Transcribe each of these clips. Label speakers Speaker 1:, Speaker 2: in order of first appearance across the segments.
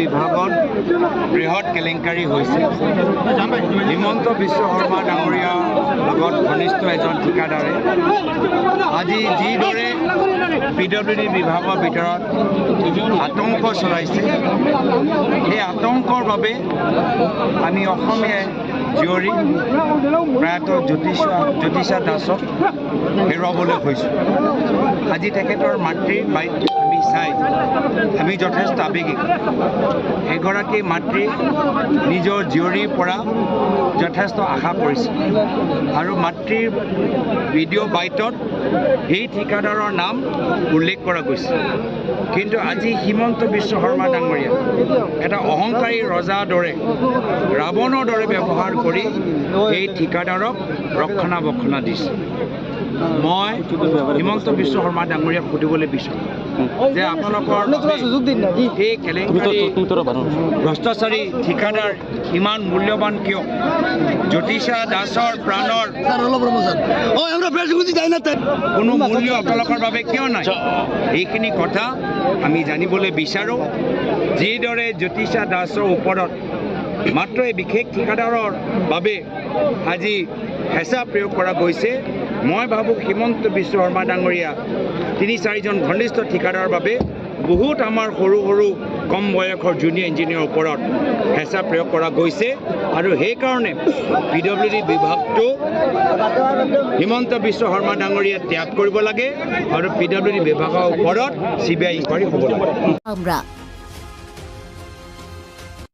Speaker 1: বিভাগত বৃহৎ কেলেংকাৰী হৈছে। হিমন্ত বিশ্ব শৰ্মা ডাঙৰীয়াৰ লগত ঘনিষ্ঠ এজন ঠিকাদাৰে। আজি যিদৰে পি ডব্লিউ ডি বিভাগৰ ভিতৰত আতংক চলাইছে সেই আতংকৰ বাবে আমি অসমীয়াই জীয়ৰী প্ৰয়াত জ্যোতিষা জ্যোতিষা দাসক হেৰুৱাবলৈ হৈছোঁ আজি তেখেতৰ মাতৃৰ আমি চাই আমি যথেষ্ট আৱেগিক। এগৰাকী মাতৃ নিজৰ জীয়ৰীৰ পৰা যথেষ্ট আশা কৰিছিল। আৰু মাতৃৰ ভিডিঅ' বাইটত সেই ঠিকাদাৰৰ নাম উল্লেখ কৰা গৈছে। কিন্তু আজি হিমন্ত বিশ্ব শৰ্মা ডাঙৰীয়া এটা অহংকাৰী ৰজাৰ দৰে ৰাৱণৰ দৰে ব্যৱহাৰ কৰি এই ঠিকাদাৰক ৰক্ষণাবেক্ষণা দিছে। মই হিমন্ত বিশ্ব শৰ্মা ডাঙৰীয়াক সুধিবলৈ বিচাৰোঁ যে আপোনালোকৰ এই কেলেংকাৰী ভ্ৰষ্টাচাৰী ঠিকাদাৰ ইমান মূল্যৱান কিয়? জ্যোতিষা দাসৰ প্ৰাণৰ কোনো মূল্য আপোনালোকৰ বাবে কিয় নাই? এইখিনি কথা আমি জানিবলৈ বিচাৰোঁ। যিদৰে জ্যোতিষা দাসৰ ওপৰত মাত্ৰ এই বিশেষ ঠিকাদাৰৰ বাবে আজি হেঁচা প্ৰয়োগ কৰা গৈছে মই ভাবোঁ হিমন্ত বিশ্ব শৰ্মা ডাঙৰীয়া, তিনি চাৰিজন ঘনিষ্ঠ ঠিকাদাৰৰ বাবে বহুত আমাৰ সৰু সৰু কম বয়সৰ জুনিয়ৰ ইঞ্জিনিয়াৰৰ ওপৰত হেঁচা প্ৰয়োগ কৰা গৈছে আৰু সেইকাৰণে পি ডব্লিউ ডি বিভাগটো হিমন্ত বিশ্ব শৰ্মা ডাঙৰীয়া ত্যাগ কৰিব লাগে আৰু পি ডব্লিউ ডি বিভাগৰ ওপৰত চি বি আই ইনকোয়ারি হ'ব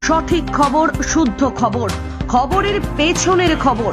Speaker 2: সঠিক খবর শুদ্ধ খবর খবরের পেছনের খবর।